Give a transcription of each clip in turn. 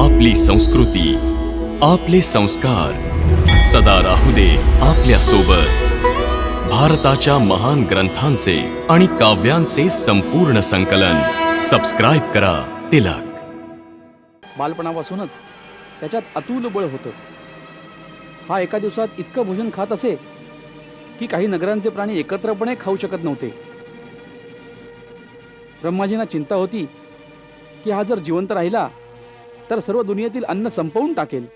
आपली संस्कृती आपले संस्कार. सदा राहू दे आपल्यासोबत भारताच्या महान ग्रंथांचे आणि काव्यांचे संपूर्ण संकलन. सबस्क्राईब करा तिलक. बालपणापासूनच त्याच्यात अतुल बळ होतं. हा एका दिवसात इतकं भोजन खात असे की काही नगरांचे प्राणी एकत्रपणे खाऊ शकत नव्हते. ब्रह्माजींना चिंता होती की हा जर जिवंत राहिला तर सर्व दुनियेतील अन्न संपवून टाकेल.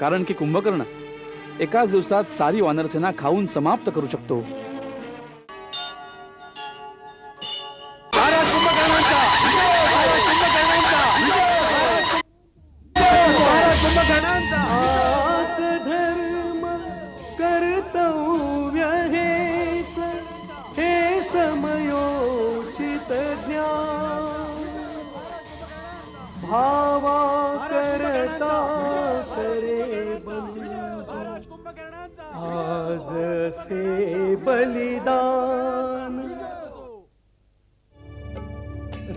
कारण की कुंभकर्ण एकाच दिवसात सारी वानरसेना खाऊन समाप्त करू शकतो. कर्तव्य हे समयोचित ज्ञान. भावा करता करे आज से बलिदान.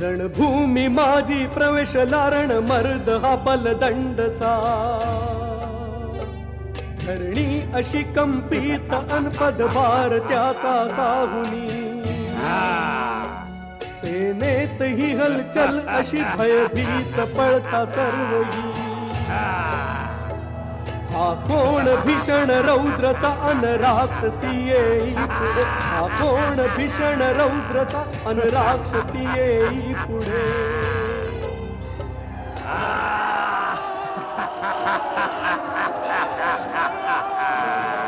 रणभूमी माझी प्रवेश लारण मर्द हा बलदंड सा. धरणी अशी कंपित अनपद भार त्याचा साहुनी. सेनेत ही हलचल अशी भयभीत पळता सर्वही. हा. कोण भीषण रौद्रसा अन राक्षसी येई पुढे हा कोण भीषण रौद्रसा अन राक्षसी येई पुढे.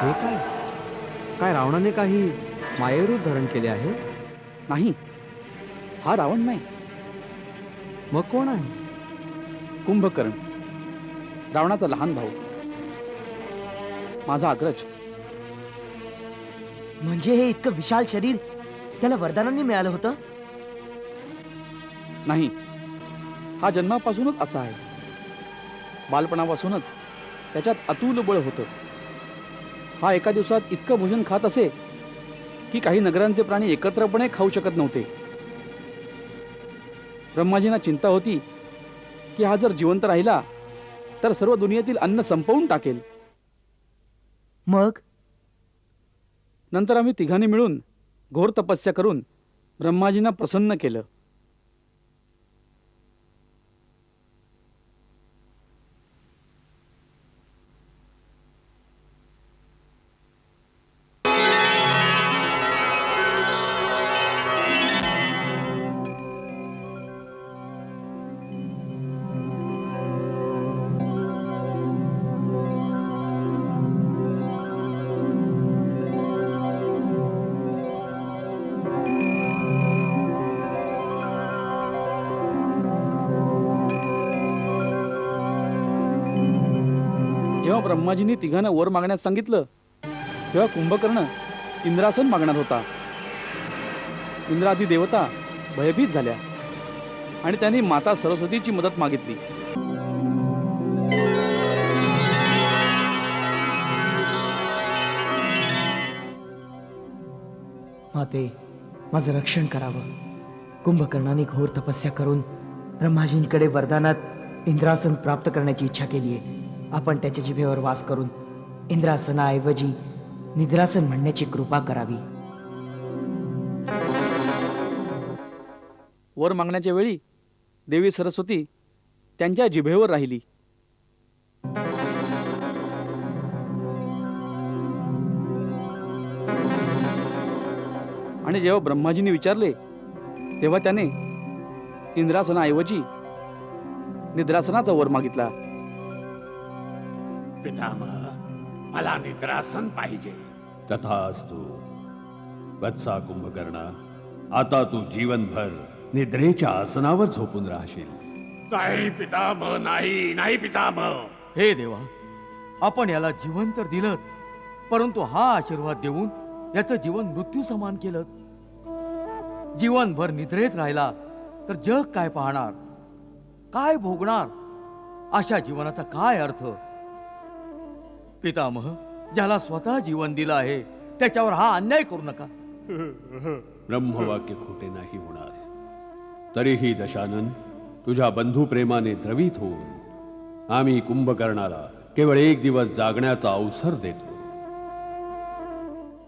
हे काय? काय रावणाने काही मायरूप धारण केले आहे? नाही हा रावण नाही. मग कोण आहे? कुंभकर्ण. रावणाचा लहान भाऊ. माझा अग्रज. म्हणजे हे इतकं विशाल शरीर त्याला वरदानांनी मिळालं होतं? नाही. हा जन्मापासूनच असा आहे. बालपणापासूनच त्याच्यात अतुल बळ होतं. हा एका दिवसात इतकं भोजन खात असे की काही नगरांचे प्राणी एकत्रपणे खाऊ शकत नव्हते. ब्रह्माजींना चिंता होती की हा जर जिवंत राहिला तर सर्व दुनियेतील अन्न संपवून टाकेल. मग? नंतर आम्ही तिघांनी मिळून घोर तपस्या करून ब्रह्माजींना प्रसन्न केलं. जेव्हा ब्रह्माजींनी तिघांना वर मागण्यास सांगितलं तेव्हा कुंभकर्ण इंद्रासन मागणार होता. इंद्रादी देवता भयभीत झाल्या आणि त्यांनी माता सरस्वतीची मदत मागितली. माते माझं रक्षण करावं. कुंभकर्णाने घोर तपस्या करून ब्रह्माजींकडे वरदानात इंद्रासन प्राप्त करण्याची इच्छा केली आहे आपण त्याच्या जिभेवर वास करून इंद्रासनाऐवजी निद्रासन म्हणण्याची कृपा करावी. वर मागण्याच्या वेळी देवी सरस्वती त्यांच्या जिभेवर राहिली. आणि जेव्हा ब्रह्माजींनी विचारले तेव्हा त्याने इंद्रासनाऐवजी निद्रासनाचा वर मागितला. पितामह मला निद्रासन पाहिजे. तथास्तु वत्सा कुंभकर्णा आता तू जीवनभर निद्रेच्या आसनावर झोपून राहशील. नाही पितामह नाही नाही पितामह. हे देवा आपण याला जीवन तर दिलं परंतु हा आशीर्वाद देऊन याचं जीवन मृत्यू समान केलं. जीवनभर निद्रेत राहिला तर जग काय पाहणार? काय भोगणार? अशा जीवनाचा काय अर्थ? पितामह ज्याला स्वतः जीवन दिलं आहे त्याच्यावर हा अन्याय करू नका. ब्रह्मवाक्य खोटे नाही होणार. तरीही दशानन तुझ्या बंधुप्रेमाने द्रवित होऊन आम्ही कुंभकर्णाला केवळ एक दिवस जागण्याचा अवसर देतो.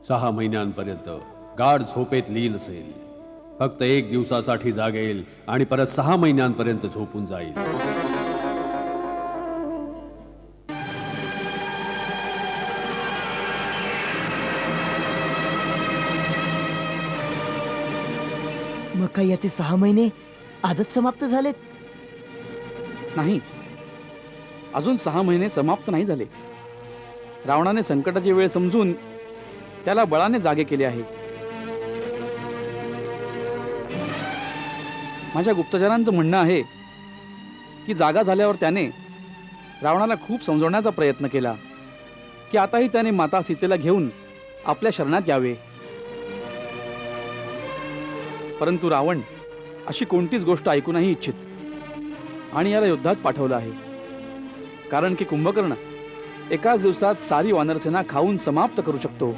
सहा महिन्यांपर्यंत गाढ झोपेत लीन असेल. फक्त एक दिवसासाठी जागेल आणि परत सहा महिन्यांपर्यंत झोपून जाईल. मग काय याचे सहा महिने आजच समाप्त झालेत. नाही. अजून सहा महिने समाप्त नाही झाले. रावणाने संकटाची वेळ समजून त्याला बळाने जागे केले आहे. माझ्या गुप्तचरांचं म्हणणं आहे की जागा झाल्यावर त्याने रावणाला खूप समजवण्याचा प्रयत्न केला की आताही त्याने माता सीतेला घेऊन आपल्या शरणात यावे. परंतु रावण अशी कोणतीच गोष्ट ऐकू नाही इच्छित. आणि याला युद्धात पाठवलं आहे. कारण की कुंभकर्ण एकाच दिवसात सारी वानरसेना खाऊन समाप्त करू शकतो.